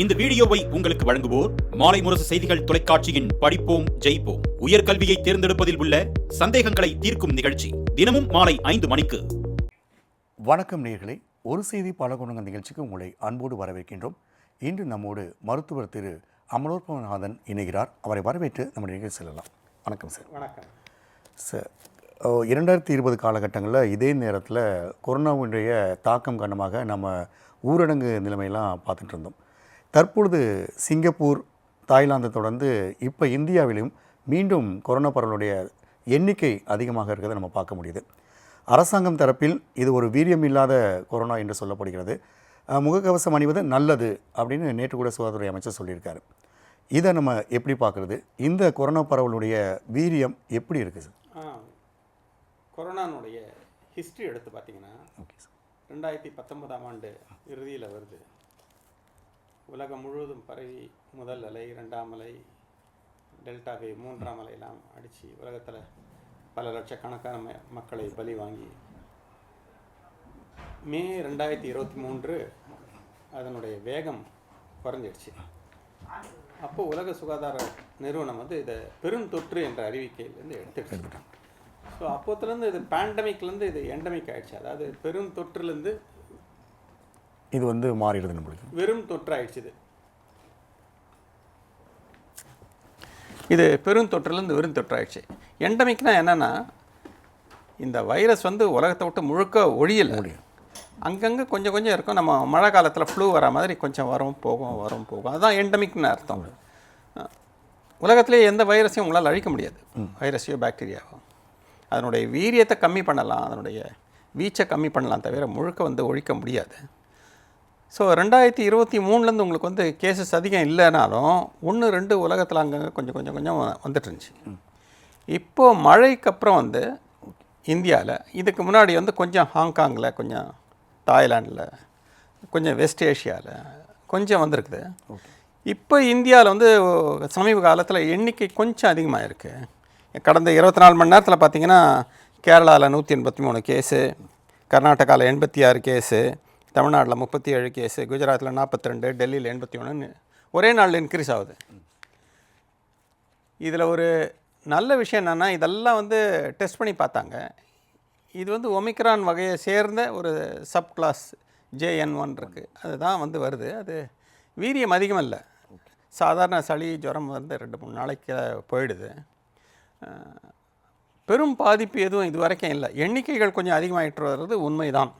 இந்த வீடியோவை உங்களுக்கு வழங்குவோர் மாலை முரசு செய்திகள் தொலைக்காட்சியின் படிப்போம் ஜெயிப்போம். உயர்கல்வியை தேர்ந்தெடுப்பதில் உள்ள சந்தேகங்களை தீர்க்கும் நிகழ்ச்சி தினமும் மாலை ஐந்து மணிக்கு. வணக்கம் நேயர்களே. ஒரு செய்தி பல குணங்கள் நிகழ்ச்சிக்கு உங்களை அன்போடு வரவேற்கின்றோம். இன்று நம்மோடு மருத்துவர் திரு அமலோற்பநாதன் இணைகிறார். அவரை வரவேற்று நம்ம நிகழ்ச்சி செல்லலாம். வணக்கம் சார். வணக்கம். சார் ஓ, இரண்டாயிரத்தி இருபது காலகட்டங்களில் இதே நேரத்தில் கொரோனாவுடைய தாக்கம் காரணமாக நம்ம ஊரடங்கு நிலைமையெல்லாம் பார்த்துட்டு இருந்தோம். தற்பொழுது சிங்கப்பூர் தாய்லாந்தை தொடர்ந்து இப்போ இந்தியாவிலும் மீண்டும் கொரோனா பரவலுடைய எண்ணிக்கை அதிகமாக இருக்கிறத நம்ம பார்க்க முடியுது. அரசாங்கம் தரப்பில் இது ஒரு வீரியம் இல்லாத கொரோனா என்று சொல்லப்படுகிறது. முகக்கவசம் அணிவது நல்லது அப்படின்னு நேற்று கூட சுகாதாரத்துறை அமைச்சர் சொல்லியிருக்காரு. இதை நம்ம எப்படி பார்க்குறது? இந்த கொரோனா பரவலுடைய வீரியம் எப்படி இருக்குது சார்? கொரோனானுடைய ஹிஸ்ட்ரி எடுத்து பார்த்தீங்கன்னா ஓகே சார். ரெண்டாயிரத்தி பத்தொன்பதாம் ஆண்டு இறுதியில் வருது. உலகம் முழுவதும் பரவி முதல் அலை ரெண்டாம் அலை டெல்டா வே மூன்றாம் அலையெல்லாம் அடித்து உலகத்தில் பல லட்சக்கணக்கான ம- மக்களை பலி வாங்கி மே ரெண்டாயிரத்தி இருபத்தி மூன்று அதனுடைய வேகம் குறைஞ்சிடுச்சு. அப்போ உலக சுகாதார நிறுவனம் வந்து இதை பெருந்தொற்று என்ற அறிவிக்கையிலேருந்து எடுத்துக்கிட்டு ஸோ அப்போத்துலேருந்து இது பேண்டமிக்லேருந்து இது எண்டமிக் ஆயிடுச்சு. அதாவது பெரும் தொற்றுலேருந்து இது வந்து மாறிடுது நம்மளுக்கு. வெறும் தொற்று ஆயிடுச்சு இது. இது பெரும் தொற்றுலேருந்து வெறும் தொற்று ஆயிடுச்சு எண்டமிக்னா என்னன்னா இந்த வைரஸ் வந்து உலகத்தை விட்டு முழுக்க ஒழியல. அங்கங்கே கொஞ்சம் கொஞ்சம் இருக்கும். நம்ம மழை காலத்தில் ஃப்ளூ வர மாதிரி கொஞ்சம் வரும் போகும் வரும் போகும். அதுதான் எண்டமிக்னு அர்த்தம். உலகத்திலே எந்த வைரஸையும் உங்களால் அழிக்க முடியாது. வைரஸையோ பாக்டீரியாவோ அதனுடைய வீரியத்தை கம்மி பண்ணலாம். அதனுடைய வீச்சை கம்மி பண்ணலாம் தவிர முழுக்க வந்து ஒழிக்க முடியாது. ஸோ ரெண்டாயிரத்தி இருபத்தி மூணுலேருந்து உங்களுக்கு வந்து கேசஸ் அதிகம் இல்லைனாலும் ஒன்று ரெண்டு உலகத்தில் அங்கங்கே கொஞ்சம் கொஞ்சம் கொஞ்சம் வந்துட்டு இருந்துச்சு. இப்போது மழைக்கு அப்புறம் வந்து இந்தியாவில் இதுக்கு முன்னாடி வந்து கொஞ்சம் ஹாங்காங்கில் கொஞ்சம் தாய்லாண்டில் கொஞ்சம் வெஸ்ட் ஏஷியாவில் கொஞ்சம் வந்திருக்குது. இப்போ இந்தியாவில் வந்து சமீப காலத்தில் எண்ணிக்கை கொஞ்சம் அதிகமாக இருக்குது கடந்த இருபத்தி நாலு மணி நேரத்தில் பார்த்தீங்கன்னா கேரளாவில் நூற்றி எண்பத்தி மூணு கேஸு கர்நாடகாவில் எண்பத்தி ஆறு கேஸு தமிழ்நாட்டில் முப்பத்தி ஏழு கேஸு குஜராத்தில் நாற்பத்தி ரெண்டு டெல்லியில் எண்பத்தி ஒன்று ஒரே நாளில் இன்க்ரீஸ் ஆகுது. இதில் ஒரு நல்ல விஷயம் என்னென்னா இதெல்லாம் வந்து டெஸ்ட் பண்ணி பார்த்தாங்க. இது வந்து ஒமிக்ரான் வகையை சேர்ந்த ஒரு சப் கிளாஸ் ஜேஎன் ஒன் இருக்குது அதுதான் வந்து வருது. அது வீரியம் அதிகம் இல்லை சாதாரண சளி ஜுரம் வந்து ரெண்டு மூணு நாளைக்கு போயிடுது. பெரும் பாதிப்பு எதுவும் இது வரைக்கும் இல்லை. எண்ணிக்கைகள் கொஞ்சம் அதிகமாகிட்டு வர்றது உண்மைதான்.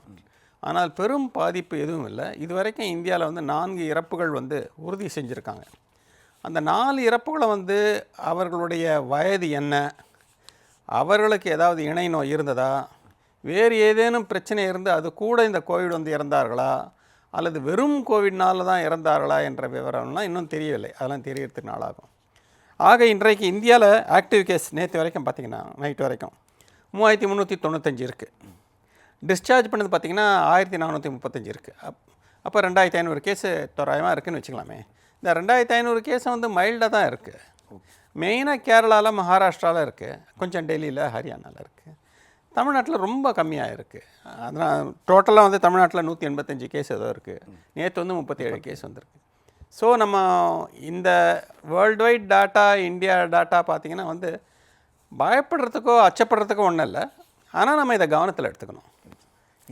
ஆனால் பெரும் பாதிப்பு எதுவும் இல்லை. இது வரைக்கும் இந்தியாவில் வந்து நான்கு இறப்புகள் வந்து உறுதி செஞ்சுருக்காங்க. அந்த நாலு இறப்புகளை வந்து அவர்களுடைய வயது என்ன? அவர்களுக்கு ஏதாவது இணை நோய் இருந்ததா? வேறு ஏதேனும் பிரச்சனை இருந்து அது கூட இந்த கோவிட் வந்து இறந்தார்களா? அல்லது வெறும் கோவிட்னால தான் இறந்தார்களா என்ற விவரம்லாம் இன்னும் தெரியவில்லை. அதெல்லாம் தெரியறதுக்கு நாளாகும். ஆக இன்றைக்கு இந்தியாவில் ஆக்டிவ் கேஸ் நேற்று வரைக்கும் பார்த்திங்கன்னா நைட் வரைக்கும் மூவாயிரத்தி முந்நூற்றி தொண்ணூத்தஞ்சு இருக்குது டிஸ்சார்ஜ் பண்ணது பார்த்தீங்கன்னா ஆயிரத்தி நானூற்றி முப்பத்தஞ்சு இருக்குது அப் அப்போ ரெண்டாயிரத்தி ஐநூறு கேஸு தோராயமாக இருக்குன்னு வச்சுக்கலாமே. இந்த ரெண்டாயிரத்தி ஐநூறு கேஸும் வந்து மைல்டாக தான் இருக்குது மெயினாக கேரளாவில் மகாராஷ்டிராவில் இருக்குது கொஞ்சம் டெல்லியில் ஹரியானாவில் இருக்குது தமிழ்நாட்டில் ரொம்ப கம்மியாக இருக்குது அதனால் டோட்டலாக வந்து தமிழ்நாட்டில் நூற்றி எண்பத்தஞ்சு கேஸ் ஏதோ இருக்குது நேற்று வந்து முப்பத்தி ஏழு கேஸ் வந்திருக்கு. ஸோ நம்ம இந்த world wide data India data பார்த்திங்கன்னா வந்து பயப்படுறதுக்கோ அச்சப்படுறதுக்கோ ஒன்றும் இல்லை. ஆனால் நம்ம இதை கவனத்தில் எடுத்துக்கணும்.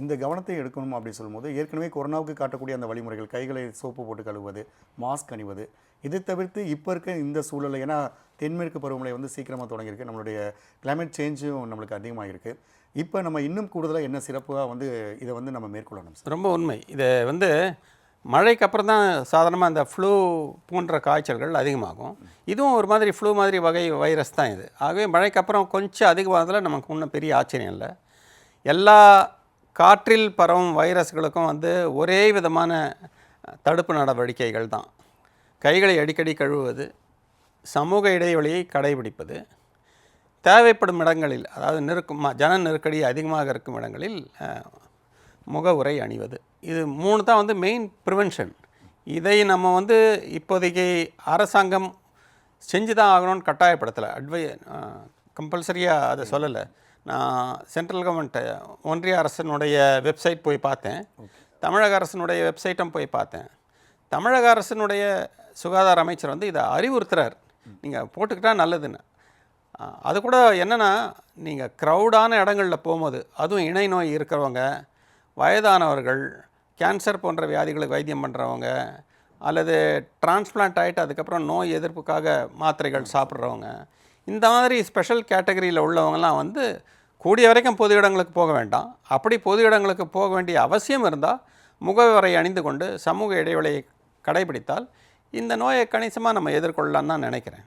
இந்த கவனத்தை எடுக்கணும் அப்படின்னு சொல்லும்போது ஏற்கனவே கொரோனாவுக்கு காட்டக்கூடிய அந்த வழிமுறைகள் கைகளை சோப்பு போட்டு கழுவுவது மாஸ்க் அணிவது இதை தவிர்த்து இப்போ இருக்க இந்த சூழலில் ஏன்னா தென்மேற்கு பருவமழை வந்து சீக்கிரமாக தொடங்கியிருக்கு. நம்மளுடைய கிளைமேட் சேஞ்சும் நம்மளுக்கு அதிகமாக இருக்குது இப்போ நம்ம இன்னும் கூடுதலாக என்ன சிறப்பாக வந்து இதை வந்து நம்ம மேற்கொள்ளணும் ரொம்ப உண்மை. இதை வந்து மழைக்கு அப்புறம் தான் சாதாரணமாக அந்த ஃப்ளூ போன்ற காய்ச்சல்கள் அதிகமாகும். இதுவும் ஒரு மாதிரி ஃப்ளூ மாதிரி வகை வைரஸ் தான் இது. ஆகவே மழைக்கு அப்புறம் கொஞ்சம் அதிகமானதில் நமக்கு ஒன்றும் பெரிய ஆச்சரியம் இல்லை. எல்லா காற்றில் பரவும் வைரஸ்களுக்கும் வந்து ஒரே விதமான தடுப்பு நடவடிக்கைகள் தான். கைகளை அடிக்கடி கழுவுவது சமூக இடைவெளியை கடைபிடிப்பது தேவைப்படும் இடங்களில் அதாவது நெருக்கம் ம- ஜன நெருக்கடி அதிகமாக இருக்கும் இடங்களில் முக முகவுரை அணிவது. இது மூணு தான் வந்து மெயின் ப்ரிவென்ஷன் இதை நம்ம வந்து இப்போதைக்கு அரசாங்கம் செஞ்சு தான் ஆகணும்னு கட்டாயப்படுத்தலை. அட்வை கம்பல்சரியாக அதை சொல்லலை. நான் சென்ட்ரல் கவர்மெண்ட் ஒன்றிய அரசனுடைய வெப்சைட் போய் பார்த்தேன். தமிழக அரசனுடைய வெப்சைட்டும் போய் பார்த்தேன். தமிழக அரசினுடைய சுகாதார அமைச்சர் வந்து இதை அறிவுறுத்துறார். நீங்கள் போட்டுக்கிட்டா நல்லதுன்னு. அது கூட என்னென்னா நீங்கள் க்ரௌடான இடங்களில் போகும்போது அதுவும் இணை நோய் இருக்கிறவங்க வயதானவர்கள் கேன்சர் போன்ற வியாதிகளுக்கு வைத்தியம் பண்ணுறவங்க அல்லது டிரான்ஸ்பிளான்ட் ஆகிட்டு அதுக்கப்புறம் நோய் எதிர்ப்புக்காக மாத்திரைகள் சாப்பிட்றவங்க இந்த மாதிரி ஸ்பெஷல் கேட்டகரியில் உள்ளவங்கலாம் வந்து கூடிய வரைக்கும் பொது இடங்களுக்கு போக வேண்டாம். அப்படி பொது இடங்களுக்கு போக வேண்டிய அவசியம் இருந்தால் முகவரை அணிந்து கொண்டு சமூக இடைவெளியை கடைபிடித்தால் இந்த நோயை கணிசமாக நம்ம எதிர்கொள்ளலாம்னு தான் நினைக்கிறேன்.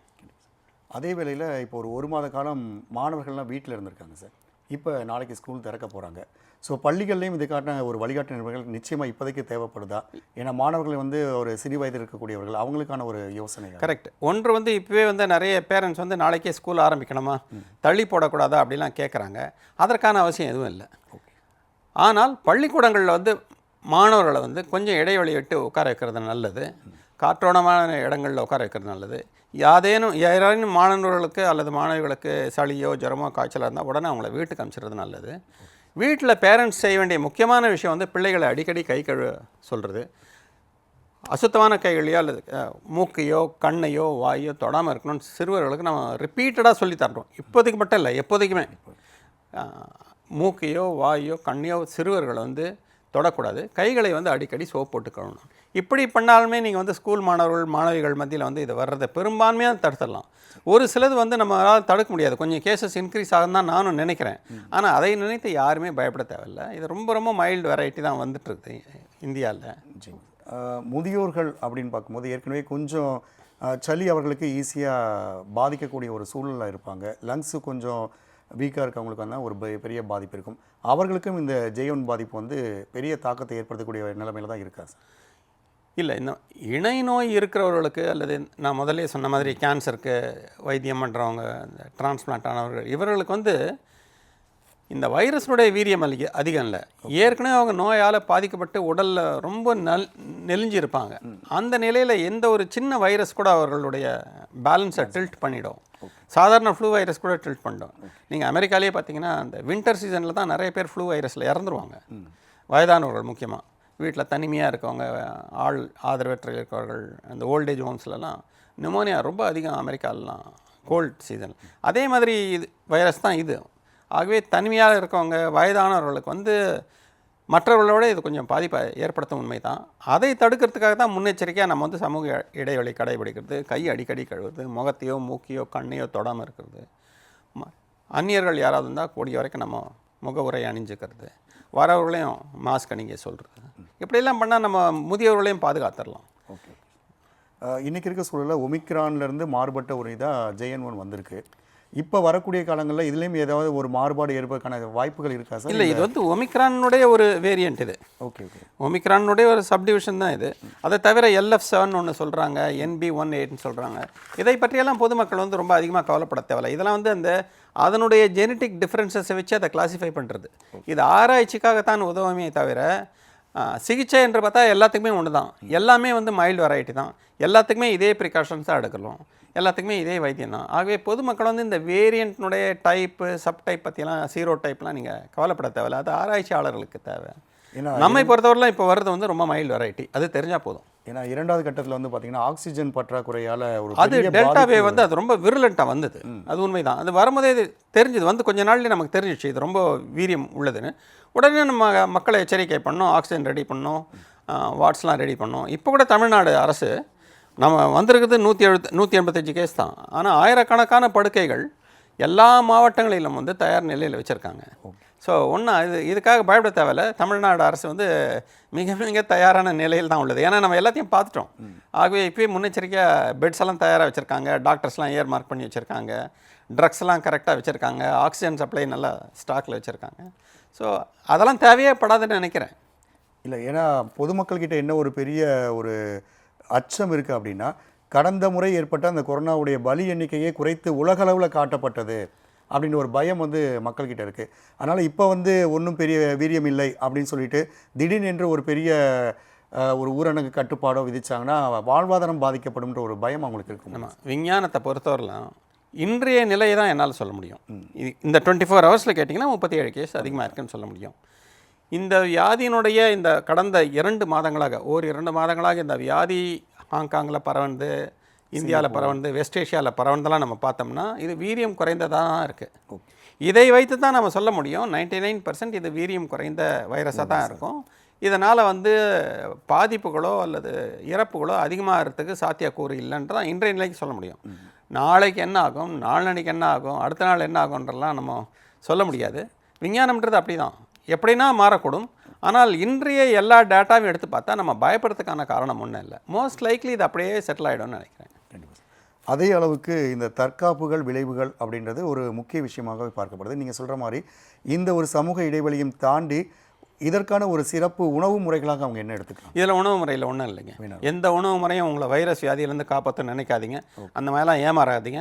அதே வேளையில் இப்போ ஒரு ஒரு மாத காலம் மாணவர்கள்லாம் வீட்டில் இருந்திருக்காங்க சார். இப்போ நாளைக்கு ஸ்கூல் திறக்க போகிறாங்க ஸோ பள்ளிகள்லேயும் இதுக்கான ஒரு வழிகாட்டு நெறிமுறைகள் நிச்சயமாக இப்போதைக்கு தேவைப்படுதா? ஏன்னா மாணவர்கள் வந்து ஒரு சிறு வயதில் இருக்கக்கூடியவர்கள் அவங்களுக்கான ஒரு யோசனைகள் கரெக்ட் ஒன்று வந்து இப்போவே வந்து நிறைய பேரண்ட்ஸ் வந்து நாளைக்கே ஸ்கூல் ஆரம்பிக்கணுமா? தள்ளி போடக்கூடாதா? அப்படிலாம் கேட்குறாங்க அதற்கான அவசியம் எதுவும் இல்லை. ஆனால் பள்ளிக்கூடங்களில் வந்து மாணவர்களை வந்து கொஞ்சம் இடைவெளி விட்டு உட்கார வைக்கிறது நல்லது. காற்றோட்டமான இடங்களில் உட்கார வைக்கிறது நல்லது. யாதேனும் யாரேனும் மாணவர்களுக்கு அல்லது மாணவிகளுக்கு சளியோ ஜுரமோ காய்ச்சலாக இருந்தால் உடனே அவங்கள வீட்டுக்கு அனுப்பிச்சிடுறது நல்லது. வீட்டில் பேரண்ட்ஸ் செய்ய வேண்டிய முக்கியமான விஷயம் வந்து பிள்ளைகளை அடிக்கடி கை கழுவ சொல்கிறது அசுத்தமான கைகளையோ அல்லது மூக்கையோ கண்ணையோ வாயோ தொடாமல் இருக்கணும்னு சிறுவர்களுக்கு நம்ம ரிப்பீட்டடாக சொல்லி தர்றோம் இப்போதைக்கு மட்டும் இல்லை எப்போதைக்குமே. மூக்கையோ வாயோ கண்ணையோ சிறுவர்களை வந்து தொடக்கூடாது. கைகளை வந்து அடிக்கடி சோப் போட்டு கழுவணும் இப்படி பண்ணாலுமே நீங்கள் வந்து ஸ்கூல் மாணவர்கள் மாணவிகள் மத்தியில் வந்து இது வர்றதை பெரும்பான்மையாக தடுத்துடலாம். ஒரு சிலது வந்து நம்மளால் தடுக்க முடியாது. கொஞ்சம் கேசஸ் இன்க்ரீஸ் ஆகும் தான் நானும் நினைக்கிறேன். ஆனால் அதை நினைத்து யாருமே பயப்பட தேவையில்லை. இது ரொம்ப ரொம்ப மைல்டு வெரைட்டி தான் வந்துட்டு இருக்குது இந்தியாவில். ஆஹ் முதியோர்கள் அப்படின்னு பார்க்கும்போது ஏற்கனவே கொஞ்சம் சளி அவர்களுக்கு ஈஸியாக பாதிக்கக்கூடிய ஒரு சூழ்நிலை இருப்பாங்க. லங்ஸு கொஞ்சம் வீக்காக இருக்கவங்களுக்கு வந்தால் ஒரு பெ- பெரிய பாதிப்பு இருக்கும். அவர்களுக்கும் இந்த ஜெயொன் பாதிப்பு வந்து பெரிய தாக்கத்தை ஏற்படுத்தக்கூடிய நிலைமையில தான் இருக்கா சார்? இல்லை இன்னும் இணை நோய் இருக்கிறவர்களுக்கு அல்லது நான் முதல்ல சொன்ன மாதிரி கேன்சருக்கு வைத்தியம் பண்ணுறவங்க இந்த டிரான்ஸ்பிளான்ட் ஆனவர்கள் இவர்களுக்கு வந்து இந்த வைரஸுடைய வீரியம் அதிக அதிகம் இல்லை. ஏற்கனவே அவங்க நோயால் பாதிக்கப்பட்டு உடலில் ரொம்ப நல் நெலிஞ்சிருப்பாங்க அந்த நிலையில் எந்த ஒரு சின்ன வைரஸ் கூட அவர்களுடைய பேலன்ஸை டில்ட் பண்ணிடும். சாதாரண ஃப்ளூ வைரஸ் கூட டில்ட் பண்ணிடும். நீங்கள் அமெரிக்காலேயே பார்த்தீங்கன்னா அந்த வின்டர் சீசனில் தான் நிறைய பேர் ஃப்ளூ வைரஸில் இறந்துருவாங்க. வயதானவர்கள் முக்கியமாக வீட்டில் தனிமையாக இருக்கவங்க ஆள் ஆதரவற்ற இருக்கவர்கள் அந்த ஓல்டேஜ் ஹோம்ஸ்லலாம் நிமோனியா ரொம்ப அதிகம் அமெரிக்காலலாம் கோல்ட் சீசன் அதே மாதிரி இது வைரஸ் தான் இது. ஆகவே தனிமையாக இருக்கவங்க வயதானவர்களுக்கு வந்து மற்றவர்களோட இது கொஞ்சம் பாதிப்பை ஏற்படுத்தும் உண்மை தான். அதை தடுக்கிறதுக்காக தான் முன்னெச்சரிக்கையாக நம்ம வந்து சமூக இடைவெளி கடைபிடிக்கிறது கை அடிக்கடி கழுவுறது முகத்தையோ மூக்கையோ கண்ணையோ தொடாமல் இருக்கிறது. ம- அந்நியர்கள் யாராவது இருந்தால் கூடிய வரைக்கும் நம்ம முகவுரை அணிஞ்சுக்கிறது. வரவர்களையும் மாஸ்க் அணிங்க சொல்கிறது இப்படியெல்லாம் பண்ணால் நம்ம முதியவர்களையும் பாதுகாத்துடலாம். ஓகே. இன்றைக்கி இருக்க சூழலில் ஒமிக்ரான்லேருந்து மாறுபட்ட ஒரு இதாக ஜெயன் ஒன் வந்திருக்கு. இப்போ வரக்கூடிய காலங்களில் இதுலேயும் ஏதாவது ஒரு மாறுபாடு ஏற்பதற்கான வாய்ப்புகள் இருக்கா சார்? இல்லை இது வந்து ஒமிக்ரானுடைய ஒரு வேரியண்ட் இது. Okay okay. ஒமிக்ரானுடைய ஒரு சப்டிவிஷன் தான் இது. அதை தவிர எல்எஃப் செவன் ஒன்று சொல்கிறாங்க என்பி ஒன் எயிட்னு சொல்கிறாங்க இதை பற்றியெல்லாம் பொதுமக்கள் வந்து ரொம்ப அதிகமாக கவலைப்பட தேவையில்ல. இதெல்லாம் வந்து அந்த அதனுடைய ஜெனட்டிக் டிஃப்ரென்சஸை வச்சு அதை கிளாஸிஃபை பண்ணுறது இது ஆராய்ச்சிக்காகத்தான் உதவுமே தவிர சிகிச்சை என்று பார்த்தா எல்லாத்துக்குமே ஒன்று தான். எல்லாமே வந்து மைல்டு வெரைட்டி தான். எல்லாத்துக்குமே இதே ப்ரிகாஷன்ஸ் தான் எடுக்கலாம் எல்லாத்துக்குமே இதே வைத்தியம் தான். ஆகவே பொதுமக்கள் வந்து இந்த வேரியண்ட்னுடைய டைப்பு சப் டைப் பற்றியெல்லாம் சீரோ டைப்லாம் நீங்கள் கவலைப்பட தேவையில்ல. அது ஆராய்ச்சியாளர்களுக்கு தேவை. நம்மை பொறுத்தவரைலாம் இப்போ வர்றது வந்து ரொம்ப மைல்டு வெரைட்டி அது தெரிஞ்சால் போதும். ஏன்னா இரண்டாவது கட்டத்தில் வந்து பார்த்தீங்கன்னா ஆக்சிஜன் பற்றாக்குறையால் ஒரு அது பெரிய டெல்டா பாதிப்பு வே வந்து அது ரொம்ப விருலண்ட்டாக வந்தது. அது உண்மைதான். அது வரும்போதே இது தெரிஞ்சுது. வந்து கொஞ்ச நாள்லயே நமக்கு தெரிஞ்சிச்சு. இது ரொம்ப வீரியம் உள்ளதுன்னு. உடனே நம்ம மக்களை எச்சரிக்கை பண்ணோம். ஆக்சிஜன் ரெடி பண்ணோம். வாட்ஸ்லாம் ரெடி பண்ணோம். இப்போ கூட தமிழ்நாடு அரசு நம்ம வந்திருக்கிறது நூற்றி எழுபத்து நூற்றி எண்பத்தஞ்சு கேஸ் தான். ஆனால் ஆயிரக்கணக்கான படுக்கைகள் எல்லா மாவட்டங்களிலும் வந்து தயார் நிலையில் வச்சுருக்காங்க. ஸோ ஒன்றா இது இதுக்காக பயப்பட தேவையில்ல. தமிழ்நாடு அரசு வந்து மிக மிக தயாரான நிலையில் தான் உள்ளது. ஏன்னா நம்ம எல்லாத்தையும் பார்த்துட்டோம். ஆகவே இப்போயே முன்னெச்சரிக்கையாக பெட்ஸ் எல்லாம் தயாராக வச்சுருக்காங்க. டாக்டர்ஸ்லாம் இயர் மார்க் பண்ணி வச்சுருக்காங்க. ட்ரக்ஸ் எல்லாம் கரெக்டாக வச்சுருக்காங்க. ஆக்சிஜன் சப்ளை நல்லா ஸ்டாக்கில் வச்சுருக்காங்க. ஸோ அதெல்லாம் தேவையே படாதுன்னு நினைக்கிறேன். இல்லை ஏன்னா பொதுமக்கள்கிட்ட என்ன ஒரு பெரிய ஒரு அச்சம் இருக்குது அப்படின்னா கடந்த முறை ஏற்பட்ட அந்த கொரோனாவுடைய பலி எண்ணிக்கையை குறைத்து உலகளவில் காட்டப்பட்டது. அப்படின்னு ஒரு பயம் வந்து மக்கள்கிட்ட இருக்குது அதனால் இப்போ வந்து ஒன்றும் பெரிய வீரியம் இல்லை அப்படின்னு சொல்லிட்டு திடீர்னு என்று ஒரு பெரிய ஒரு ஊரடங்கு கட்டுப்பாடோ விதிச்சாங்கன்னா வாழ்வாதாரம் பாதிக்கப்படும்ன்ற ஒரு பயம் அவங்களுக்கு இருக்கும் ஆமாம் விஞ்ஞானத்தை பொறுத்தவரைலாம் இன்றைய நிலையை தான் என்னால் சொல்ல முடியும். இது- இந்த டுவெண்ட்டி ஃபோர் ஹவர்ஸில் கேட்டிங்கன்னா முப்பத்தி ஏழு கேஸ் அதிகமாக இருக்குன்னு சொல்ல முடியும். இந்த வியாதியினுடைய இந்த கடந்த இரண்டு மாதங்களாக ஓர் இரண்டு மாதங்களாக இந்த வியாதி ஹாங்காங்கில் பரவந்து இந்தியாவில் பரவந்து வெஸ்ட் ஏஷியாவில் பரவந்தெல்லாம் நம்ம பார்த்தோம்னா இது வீரியம் குறைந்ததாக தான் இருக்குது இதை வைத்து தான் நம்ம சொல்ல முடியும். 99% நைன் இது வீரியம் குறைந்த வைரஸாக தான் இருக்கும். இதனால் வந்து பாதிப்புகளோ அல்லது இறப்புகளோ அதிகமாகிறதுக்கு சாத்தியக்கூறு இல்லைன்னு தான் இன்றைய நிலைக்கு சொல்ல முடியும். நாளைக்கு என்ன ஆகும்? நாளன்னைக்கு என்ன ஆகும்? அடுத்த நாள் என்ன ஆகுன்றலாம் நம்ம சொல்ல முடியாது. விஞ்ஞானம்ன்றது அப்படி தான் எப்படின்னா மாறக்கூடும். ஆனால் இன்றைய எல்லா டேட்டாவும் எடுத்து பார்த்தா நம்ம பயப்படுறதுக்கான காரணம் ஒன்றும் இல்லை. மோஸ்ட் லைக்லி இது அப்படியே செட்டில் ஆகிடும்னு நினைக்கிறேன். அதே அளவுக்கு இந்த தற்காப்புகள் விளைவுகள் அப்படின்றது ஒரு முக்கிய விஷயமாகவே பார்க்கப்படுது. நீங்கள் சொல்கிற மாதிரி இந்த ஒரு சமூக இடைவெளியும் தாண்டி இதற்கான ஒரு சிறப்பு உணவு முறைகளாக அவங்க என்ன எடுத்துக்கலாம்? இதில் உணவு முறையில் ஒன்றும் இல்லைங்க. எந்த உணவு முறையும் உங்களை வைரஸ் வியாதியிலேருந்து காப்பாற்ற நினைக்காதீங்க. அந்த மாதிரிலாம் ஏமாறாதீங்க.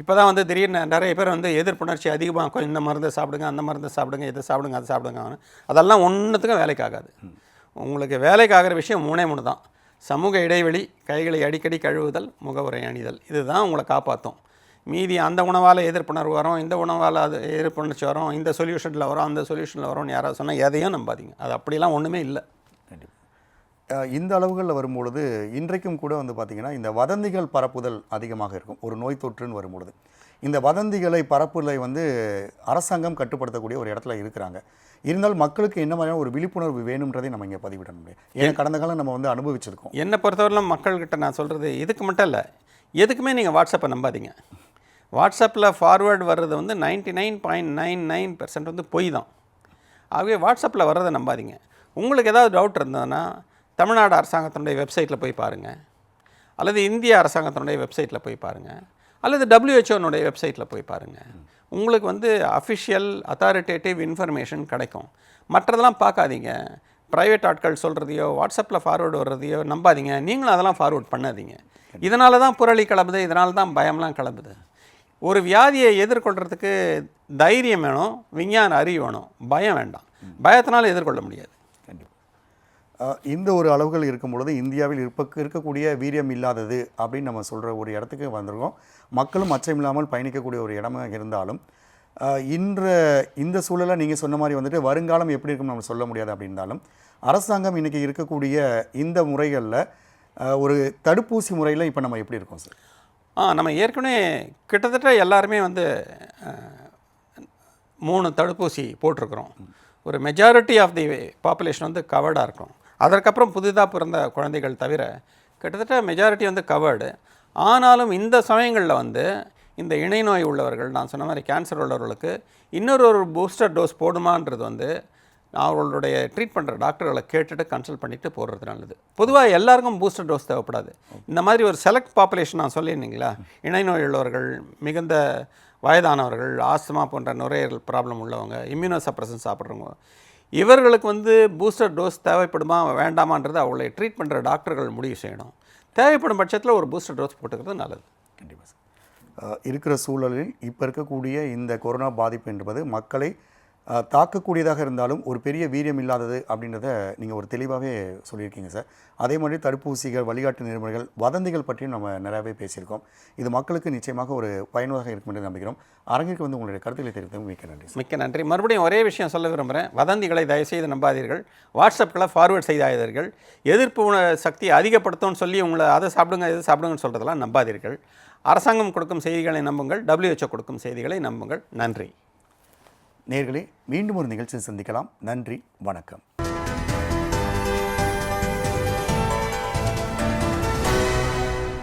இப்போ தான் வந்து திடீர்னு நிறைய பேர் வந்து எதிர்ப்புணர்ச்சி அதிகமாக இந்த மருந்து சாப்பிடுங்க அந்த மருந்து சாப்பிடுங்க இதை சாப்பிடுங்க அதை சாப்பிடுங்க அதெல்லாம் ஒன்றுத்துக்கும் வேலைக்கு ஆகாது. உங்களுக்கு வேலைக்கு ஆகிற விஷயம் மூணே மூணு தான். சமூக இடைவெளி கைகளை அடிக்கடி கழுவுதல் முகவுரை அணிதல் இதுதான் உங்களை காப்பாற்றும் மீதி அந்த உணவால் எதிர்ப்புணர்வு வரும் இந்த உணவால் அது எதிர்ப்புணர்ச்சி வரும் இந்த சொல்யூஷனில் வரும் அந்த சொல்யூஷனில் வரும்னு யாராவது சொன்னால் எதையும் நம்பாதீங்க. அது அப்படிலாம் ஒன்றுமே இல்லை. இந்த அளவுகளில் வரும்பொழுது இன்றைக்கும் கூட வந்து பார்த்திங்கன்னா இந்த வதந்திகள் பரப்புதல் அதிகமாக இருக்கும். ஒரு நோய் தொற்றுன்னு வரும்பொழுது. இந்த வதந்திகளை பரப்புதலை வந்து அரசாங்கம் கட்டுப்படுத்தக்கூடிய ஒரு இடத்துல இருக்கிறாங்க. இருந்தாலும் மக்களுக்கு என்ன மாதிரியான ஒரு விழிப்புணர்வு வேணுன்றதை நம்ம இங்கே பதிவிட முடியும் ஏன்னா கடந்த காலம் நம்ம வந்து அனுபவிச்சிருக்கோம். என்னை பொறுத்தவரையிலும் மக்கள்கிட்ட நான் சொல்கிறது இதுக்கு மட்டும் இல்லை எதுக்குமே நீங்கள் வாட்ஸ்அப்பை நம்பாதீங்க. வாட்ஸ்அப்பில் ஃபார்வேர்டு வர்றது வந்து ninety nine point nine nine percent வந்து பொய் தான். ஆகவே வாட்ஸ்அப்பில் வர்றதை நம்பாதீங்க. உங்களுக்கு ஏதாவது டவுட் இருந்ததுன்னா தமிழ்நாடு அரசாங்கத்தினுடைய வெப்சைட்டில் போய் பாருங்கள் அல்லது இந்திய அரசாங்கத்தினுடைய வெப்சைட்டில் போய் பாருங்கள் அல்லது டபிள்யூஹெச்ஓனுடைய வெப்சைட்டில் போய் பாருங்கள் உங்களுக்கு வந்து அஃபிஷியல் அத்தாரிட்டேட்டிவ் இன்ஃபர்மேஷன் கிடைக்கும். மற்றதெல்லாம் பார்க்காதீங்க. ப்ரைவேட் ஆட்கள் சொல்கிறதையோ வாட்ஸ்அப்பில் ஃபார்வேர்டு வர்றதையோ நம்பாதீங்க. நீங்களும் அதெல்லாம் ஃபார்வேர்ட் பண்ணாதீங்க. இதனால தான் புரளி கிளம்புது. இதனால தான் பயம்லாம் கிளம்புது. ஒரு வியாதியை எதிர்கொள்கிறதுக்கு தைரியம் வேணும் விஞ்ஞான அறிவு வேணும். பயம் வேண்டாம். பயத்தினால எதிர்கொள்ள முடியாது. இந்த ஒரு அளவுகள் இருக்கும் பொழுது இந்தியாவில் இருப்பக்கு இருக்கக்கூடிய வீரியம் இல்லாதது அப்படின்னு நம்ம சொல்கிற ஒரு இடத்துக்கு வந்திருக்கோம். மக்களும் அச்சம் இல்லாமல் பயணிக்கக்கூடிய ஒரு இடமாக இருந்தாலும் இன்ற இந்த சூழலை நீங்கள் சொன்ன மாதிரி வந்துட்டு வருங்காலம் எப்படி இருக்கும்னு நம்ம சொல்ல முடியாது அப்படின்னாலும் அரசாங்கம் இன்றைக்கி இருக்கக்கூடிய இந்த முறைகளில் ஒரு தடுப்பூசி முறையில் இப்போ நம்ம எப்படி இருக்கோம் சார்? ஆ நம்ம ஏற்கனவே கிட்டத்தட்ட எல்லாருமே வந்து மூணு தடுப்பூசி போட்டிருக்கிறோம். ஒரு மெஜாரிட்டி ஆஃப் தி பாப்புலேஷன் வந்து கவர்டாக இருக்கும். அதற்கப்புறம் புதிதாக பிறந்த குழந்தைகள் தவிர கிட்டத்தட்ட மெஜாரிட்டி வந்து கவர்டு ஆனாலும் இந்த சமயங்களில் வந்து இந்த இணை நோய் உள்ளவர்கள் நான் சொன்ன மாதிரி கேன்சர் உள்ளவர்களுக்கு இன்னொரு ஒரு பூஸ்டர் டோஸ் போடுமான்றது வந்து அவர்களுடைய ட்ரீட் பண்ணுற டாக்டர்களை கேட்டுட்டு கன்சல்ட் பண்ணிவிட்டு போடுறது நல்லது. பொதுவாக எல்லாருக்கும் பூஸ்டர் டோஸ் தேவைப்படாது. இந்த மாதிரி ஒரு செலக்ட் பாப்புலேஷன் நான் சொல்லியிருந்தீங்களா? இணை நோய் உள்ளவர்கள் மிகுந்த வயதானவர்கள் ஆஸ்துமா போன்ற நுரையீரல் ப்ராப்ளம் உள்ளவங்க இம்யூனோ சப்ரசன் சாப்பிட்றவங்க இவர்களுக்கு வந்து பூஸ்டர் டோஸ் தேவைப்படுமா வேண்டாமான்றது அவங்களை ட்ரீட் பண்ணுற டாக்டர்கள் முடிவு செய்யணும். தேவைப்படும் பட்சத்தில் ஒரு பூஸ்டர் டோஸ் போட்டுக்கிறது நல்லது. கண்டிப்பாக சார். இருக்கிற சூழலில் இப்போ இருக்கக்கூடிய இந்த கொரோனா பாதிப்பு என்பது மக்களை தாக்கக்கூடியதாக இருந்தாலும் ஒரு பெரிய வீரியம் இல்லாதது அப்படின்றத நீங்கள் ஒரு தெளிவாகவே சொல்லியிருக்கீங்க சார். அதே மாதிரி தடுப்பூசிகள் வழிகாட்டு நெறிமுறைகள் வதந்திகள் பற்றியும் நம்ம நிறையவே பேசியிருக்கோம். இது மக்களுக்கு நிச்சயமாக ஒரு பயனுள்ளதாக இருக்கும் என்று நம்புகிறோம். அரங்கிற்கு வந்து உங்களுடைய கருத்துக்களை தெரிவித்தது மிக்க நன்றி மிக்க நன்றி. மறுபடியும் ஒரே விஷயம் சொல்ல விரும்புகிறேன் வதந்திகளை தயவுசெய்து நம்பாதீர்கள். வாட்ஸ்அப்பில் ஃபார்வேர்ட் செய்தாதீர்கள். எதிர்ப்பு உண- சக்தியை அதிகப்படுத்தும்னு சொல்லி உங்களை அதை சாப்பிடுங்க இதை சாப்பிடுங்கன்னு சொல்கிறதெல்லாம் நம்பாதீர்கள். அரசாங்கம் கொடுக்கும் செய்திகளை நம்புங்கள். டபிள்யூஹெச்ஓ கொடுக்கும் செய்திகளை நம்புங்கள். நன்றி. நேர்களே மீண்டும் ஒரு நிகழ்ச்சியில் சந்திக்கலாம். நன்றி வணக்கம்.